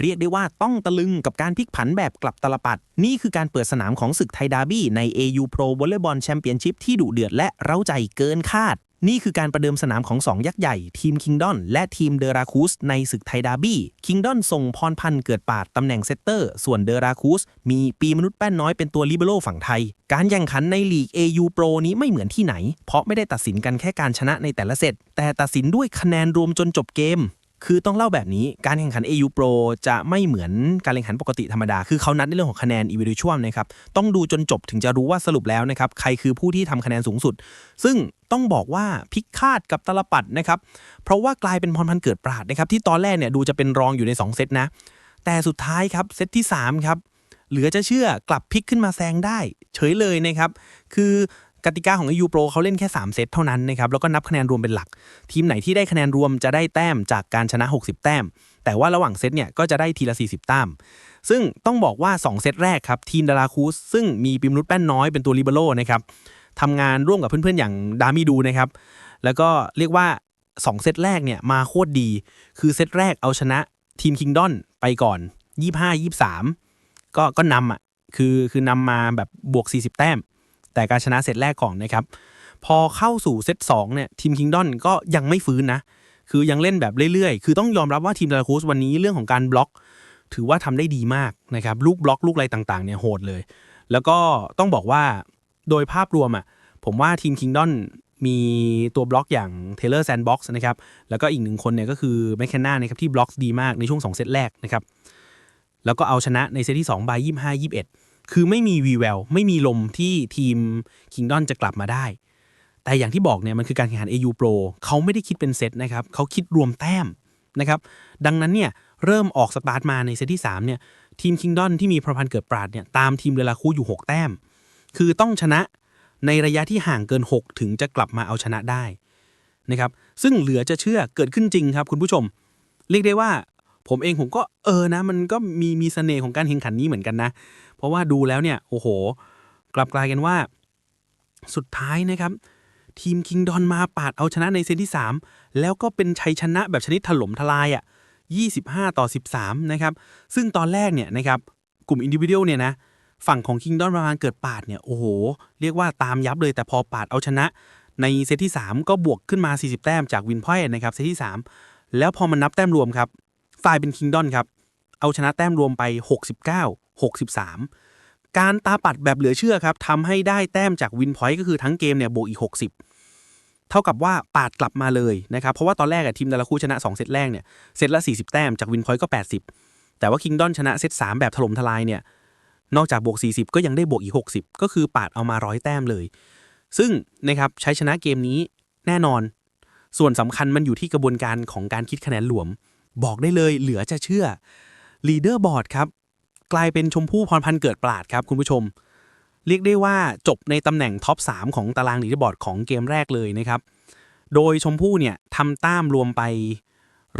เรียกได้ว่าต้องตะลึงกับการพลิกผันแบบกลับตลปัด นี่คือการเปิดสนามของศึกไทยดาร์บี้ใน AU Pro Volleyball Championship ที่ดุเดือดและเร้าใจเกินคาด นี่คือการประเดิมสนามของ 2 ยักษ์ใหญ่ ทีมคิงดอนและทีมเดราคูสในศึกไทยดาร์บี้คิงดอนส่งพรพันธ์เกิดปาดตำแหน่งเซตเตอร์ ส่วนเดราคูสมีปีมนุษย์แป้นน้อยเป็นตัวลิเบโรฝั่งไทย การแข่งขันในลีก AU Pro นี้ไม่เหมือนที่ไหน เพราะไม่ได้ตัดสินกันแค่การชนะในแต่ละเซตแต่ตัดสินด้วยคะแนนรวมจนจบเกม คือต้องเล่าแบบนี้การแข่งขัน AU Pro จะไม่เหมือนการแข่งขันปกติธรรมดา คือเขานัดในเรื่องของคะแนน individual นะครับ ต้องดูจนจบถึงจะรู้ว่าสรุปแล้วนะครับ ใครคือผู้ที่ทำคะแนนสูงสุด ซึ่งต้องบอกว่าพิกคาดกับตลปัดนะครับ เพราะว่ากลายเป็นพรพันเกิดปราดนะครับ ที่ตอนแรกเนี่ยดูจะเป็นรองอยู่ใน 2 เซตนะ แต่สุดท้ายครับเซตที่ 3 ครับเหลือจะเชื่อกลับพลิกขึ้นมาแซงได้ เฉยเลยนะครับ คือ กติกาของ EU Pro เขาเล่นแค่ 3 เซตเท่านั้นนะครับแล้วก็นับคะแนนรวมเป็นหลัก ทีมไหนที่ได้คะแนนรวมจะได้แต้มจากการชนะ 60 แต้ม แต่ว่าระหว่างเซตเนี่ยก็จะได้ทีละ 40 แต้ม ซึ่งต้องบอกว่า 2 เซตแรกครับทีมดาราคูสซึ่งมีปิมนุษย์แป้นน้อยเป็นตัวลิเบโรนะครับทำงานร่วมกับเพื่อนๆอย่างดามิดูนะครับแล้วก็เรียกว่า2เซตแรกเนี่ยมาโคตรดี คือเซตแรกเอาชนะทีมคิงดอนไปก่อน 25-23 ก็ก็นำอะคือคือนำมาแบบบวก 40 แต้ม แต่การชนะเซตแรกก่อนนะครับ พอเข้าสู่เซต2เนี่ยทีมคิงดอนก็ยังไม่ฟื้นนะ คือยังเล่นแบบเรื่อยๆ คือต้องยอมรับว่าทีมดาราคูสวันนี้เรื่องของการบล็อก ถือว่าทำได้ดีมากนะครับลูกบล็อกลูกอะไรต่างๆเนี่ยโหดเลย แล้วก็ต้องบอกว่าโดยภาพรวมอะผมว่าทีมคิงดอนมีตัวบล็อกอย่างเทเลอร์แซนบ็อกซ์นะครับ แล้วก็อีกหนึ่งคนเนี่ยก็คือแมคเคนนานะครับที่บล็อกดีมากในช่วง 2 เซตแรกนะครับ แล้วก็เอาชนะในเซตที่ 2 บายยี่ห้ายี่สิบเอ็ด คือไม่มีวีแววไม่มีลมที่ทีมคิงดอนจะกลับมาได้ แต่อย่างที่บอกเนี่ยมันคือการแข่งขัน AU Pro เขาไม่ได้คิดเป็นเซตนะครับเขาคิดรวมแต้มนะครับดังนั้นเนี่ยเริ่มออกสตาร์ทมาในเซตที่3เนี่ยทีมคิงดอนที่มีพรพันธ์เกิดปราดเนี่ยตามทีมเดลาคูอยู่ 6 แต้ม คือต้องชนะในระยะที่ห่างเกิน 6 ถึงจะกลับมาเอาชนะได้นะครับซึ่งเหลือจะเชื่อเกิดขึ้นจริงครับคุณผู้ชม เรียกได้ว่าผมเองผมก็เออนะ มันก็มีมีเสน่ห์ของการแข่งขันนี้เหมือนกันนะ เพราะว่าดูแล้วเนี่ยโอ้โห กลับกลายกันว่า สุดท้ายนะครับ ทีมคิงดอนมาปาดเอาชนะในเซตที่ 3 แล้วก็เป็นชัยชนะแบบชนิดถล่มทลายอะ่ะ25 ต่อ 13 นะครับ ซึ่งตอนแรกเนี่ยนะครับ กลุ่มอินดิวิเดียลเนี่ยนะ ฝั่งของคิงดอนประมาณเกิดปาดเนี่ย โอ้โห เรียกว่าตามยับเลยแต่พอปาดเอาชนะ ในเซตที่ 3 ก็บวกขึ้นมา 40 แต้มจากวินพอยนะครับ เซตที่ 3 แล้วพอมันนับแต้มรวมครับ ฝ่ายเป็นคิงดอนครับ เอาชนะแต้มรวมไป 69 63 การตาปัดแบบเหลือเชื่อครับทำให้ได้แต้มจากวินพอยต์ก็คือทั้งเกมเนี่ยบวกอีก 60 เท่ากับว่าปาดกลับมาเลยนะครับ เพราะว่าตอนแรกอะทีมดาราคู่ชนะ2เซตแรกเนี่ยเซตละ 40 แต้มจากวินพอยต์ก็ 80 แต่ว่าคิงดอนชนะเซต3แบบถล่มทลายเนี่ยนอกจากบวก 40 ก็ยังได้บวกอีก 60 ก็คือปาดเอามาร้อยแต้มเลย ซึ่งนะครับใช้ชนะเกมนี้แน่นอน ส่วนสำคัญมันอยู่ที่กระบวนการของการคิดคะแนนรวม บอกได้เลยเหลือจะเชื่อลีดเดอร์บอร์ดครับ กลายเป็นชมพู่พรพันธ์เกิดปราดครับคุณผู้ชม เรียกได้ว่าจบในตำแหน่งท็อป 3 ของตารางลีดเดอร์บอร์ดของเกมแรกเลยนะครับ โดยชมพู่เนี่ยทำต้ามรวมไป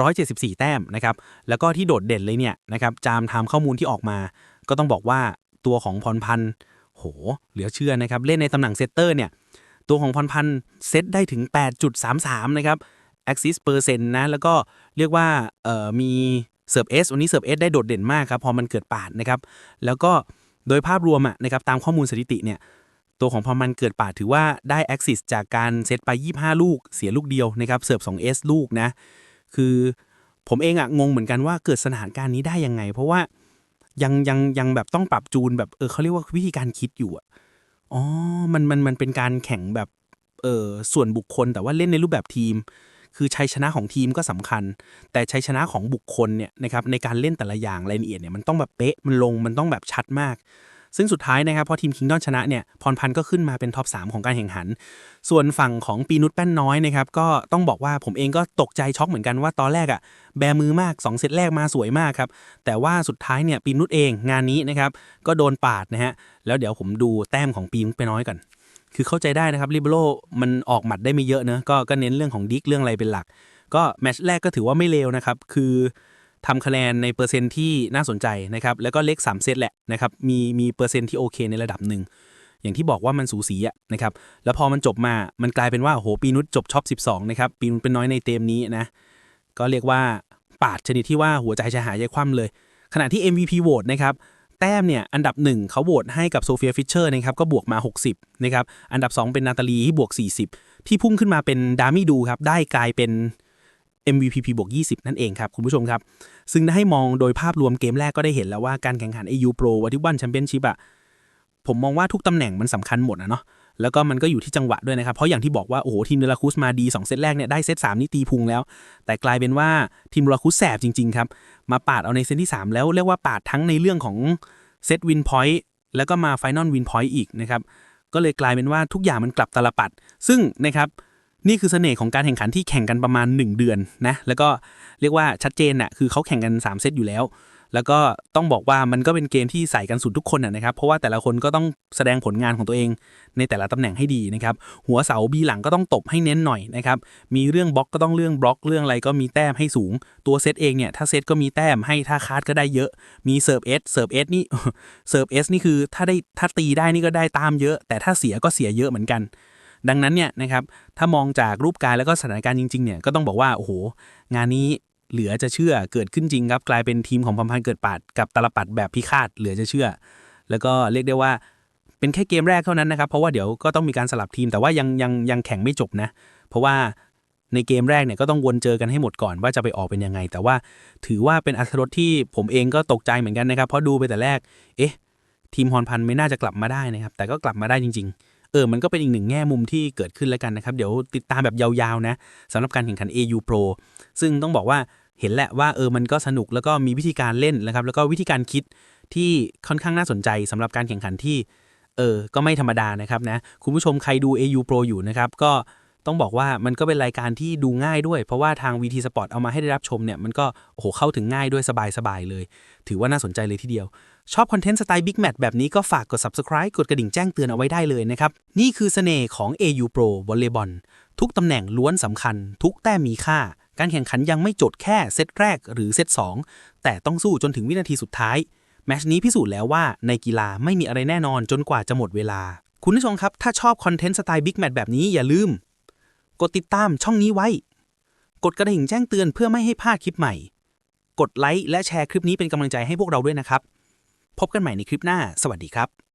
174 แต้มนะครับ แล้วก็ที่โดดเด่นเลยเนี่ยนะครับจามทำข้อมูลที่ออกมา ก็ต้องบอกว่าตัวของพรพันธ์โห เหลือเชื่อนะครับ เล่นในตำแหน่งเซตเตอร์เนี่ยตัวของพรพันธ์เซตได้ถึง 8.33 นะครับ Axis p e r c e n t นะ แล้วก็เรียกว่าเอ่อมี เสิร์ฟเอสวันนี้เสิร์ฟเอสได้โดดเด่นมากครับพอมันเกิดปาดนะครับแล้วก็โดยภาพรวมอะนะครับตามข้อมูลสถิติเนี่ยตัวของพอมันเกิดปาดถือว่าได้ Axis จากการเซตไป 25 ลูก เสียลูกเดียวนะครับเสิร์ฟ 2S ลูกนะคือผมเองอะงงเหมือนกันว่าเกิดสถานการณ์นี้ได้ยังไง เพราะว่ายังยังยังแบบต้องปรับจูนแบบเออเขาเรียกว่าวิธีการคิดอยู่อะอ๋อมันมันมันเป็นการแข่งแบบเออส่วนบุคคลแต่ว่าเล่นในรูปแบบทีม คือชัยชนะของทีมก็สำคัญ แต่ชัยชนะของบุคคลเนี่ยนะครับในการเล่นแต่ละอย่างรายละเอียดเนี่ยมันต้องแบบเป๊ะมันลงมันต้องแบบชัดมาก ซึ่งสุดท้ายนะครับพอทีมคิงดอนชนะเนี่ยพรพันธ์ก็ขึ้นมาเป็นท็อป 3 ของการแข่งขัน ส่วนฝั่งของปีนุชแป้นน้อยนะครับก็ต้องบอกว่าผมเองก็ตกใจช็อกเหมือนกันว่าตอนแรกอะแบมือมาก 2 เซตแรกมาสวยมากครับแต่ว่าสุดท้ายเนี่ยปีนุชเองงานนี้นะครับก็โดนปาดนะฮะแล้วเดี๋ยวผมดูแต้มของปีนุชแป้นน้อยก่อน คือเข้าใจได้นะครับลิเบโรมันออกหมัดได้ไม่เยอะเนะก็ก็เน้นเรื่องของดิกเรื่องอะไรเป็นหลัก ก็แมตช์แรกก็ถือว่าไม่เลวนะครับ คือทำคะแนนในเปอร์เซ็นต์ที่น่าสนใจนะครับ แล้วก็เลข3เซตแหละนะครับ มีมีเปอร์เซ็นต์ที่โอเคในระดับหนึ่ง อย่างที่บอกว่ามันสูสีอะนะครับ แล้วพอมันจบมา มันกลายเป็นว่าโหปีนุชจบช็อป 12 นะครับ ปีนุชเป็นน้อยในเกมนี้นะ ก็เรียกว่าปาดชนิดที่ว่าหัวใจจะหายใจคว่ำเลย ขณะที่ MVP โหวตนะครับ แต้มเนี่ยอันดับ 1เขาโหวตให้กับโซเฟียฟิชเชอร์นะครับก็บวกมา 60นะครับอันดับ 2 เป็นนาตาลีที่บวก 40 ที่พุ่งขึ้นมาเป็นดามี่ดูครับได้กลายเป็น MVP บวก 20 นั่นเองครับ คุณผู้ชมครับ ซึ่งให้มองโดยภาพรวมเกมแรกก็ได้เห็นแล้วว่าการแข่งขัน AU Pro วัตถุวันแชมเปี้ยนชิพอะผมมองว่าทุกตำแหน่งมันสำคัญหมดนะเนาะ แล้วก็มันก็อยู่ที่จังหวะด้วยนะครับ เพราะอย่างที่บอกว่า โอ้โห ทีมเนลาคุสมาดี 2 เซตแรกเนี่ยได้เซต3นี่ตีพุงแล้ว แต่กลายเป็นว่าทีมเนลาคุสแสบจริง ๆ ครับ มาปาดเอาในเซตที่ 3 แล้วเรียกว่าปาดทั้งในเรื่องของเซตวินพอยต์แล้วก็มาไฟนอลวินพอยต์อีกนะครับก็เลยกลายเป็นว่าทุกอย่างมันกลับตลปัด ซึ่งนะครับนี่คือเสน่ห์ของการแข่งขันที่แข่งกันประมาณ 1 เดือนนะแล้วก็เรียกว่าชัดเจนน่ะคือเขาแข่งกัน 3 เซตอยู่แล้ว แล้วก็ต้องบอกว่ามันก็เป็นเกมที่ใส่กันสุดทุกคนนะครับ เพราะว่าแต่ละคนก็ต้องแสดงผลงานของตัวเองในแต่ละตำแหน่งให้ดีนะครับ หัวเสาบีหลังก็ต้องตบให้เน้นหน่อยนะครับ มีเรื่องบล็อกก็ต้องเรื่องบล็อกเรื่องอะไรก็มีแต้มให้สูง ตัวเซตเองเนี่ยถ้าเซตก็มีแต้มให้ถ้าคาร์ดก็ได้เยอะ มีเสิร์ฟเอสเสิร์ฟเอสนี่เสิร์ฟเอสนี่คือถ้าได้ถ้าตีได้นี่ก็ได้ตามเยอะ แต่ถ้าเสียก็เสียเยอะเหมือนกัน ดังนั้นเนี่ยนะครับถ้ามองจากรูปกายแล้วก็สถานการณ์จริงๆเนี่ยก็ต้องบอกว่าโอ้โหงานนี้ เหลือจะเชื่อเกิดขึ้นจริงครับ กลายเป็นทีมของพัมพันเกิดปาดกับตลปัดแบบพิฆาตเหลือจะเชื่อ แล้วก็เรียกได้ว่าเป็นแค่เกมแรกเท่านั้นนะครับ เพราะว่าเดี๋ยวก็ต้องมีการสลับทีม แต่ว่ายังยังยังแข่งไม่จบนะ เพราะว่าในเกมแรกเนี่ยก็ต้องวนเจอกันให้หมดก่อนว่าจะไปออกเป็นยังไง แต่ว่าถือว่าเป็นอัตรสที่ผมเองก็ตกใจเหมือนกันนะครับ เพราะดูไปแต่แรก เอ๊ะ ทีมฮอนพันไม่น่าจะกลับมาได้นะครับ แต่ก็กลับมาได้จริง ๆ เออมันก็เป็นอีกหนึ่งแง่มุมที่เกิดขึ้นแล้วกันนะครับ เดี๋ยวติดตามแบบยาวๆนะสำหรับการแข่งขัน AU Pro ซึ่งต้องบอกว่าเห็นแหละว่าเออมันก็สนุกแล้วก็มีวิธีการเล่นนะครับ แล้วก็วิธีการคิดที่ค่อนข้างน่าสนใจสำหรับการแข่งขันที่เออก็ไม่ธรรมดานะครับนะคุณผู้ชมใครดู AU Pro อยู่นะครับก็ ต้องบอกว่ามันก็เป็นรายการที่ดูง่ายด้วย เพราะว่าทาง VT Sport เอามาให้ได้รับชมเนี่ยมันก็โอ้โหเข้าถึงง่ายด้วยสบายๆเลย ถือว่าน่าสนใจเลยทีเดียว ชอบคอนเทนต์สไตล์ Big Match แบบนี้ก็ฝากกด Subscribe กดกระดิ่งแจ้งเตือนเอาไว้ได้เลยนะครับ นี่คือเสน่ห์ของ AU Pro วอลเลย์บอลทุกตำแหน่งล้วนสำคัญ ทุกแต้มมีค่า การแข่งขันยังไม่จบแค่เซตแรกหรือเซต2แต่ต้องสู้จนถึงวินาทีสุดท้ายแมชนี้พิสูจน์แล้วว่าในกีฬาไม่มีอะไรแน่นอนจนกว่าจะหมดเวลา คุณผู้ชมครับ ถ้าชอบคอนเทนต์สไตล์บิ๊กแมทแบบนี้อย่าลืม กดติดตามช่องนี้ไว้ กดกระดิ่งแจ้งเตือนเพื่อไม่ให้พลาดคลิปใหม่ กดไลค์และแชร์คลิปนี้เป็นกำลังใจให้พวกเราด้วยนะครับ พบกันใหม่ในคลิปหน้า สวัสดีครับ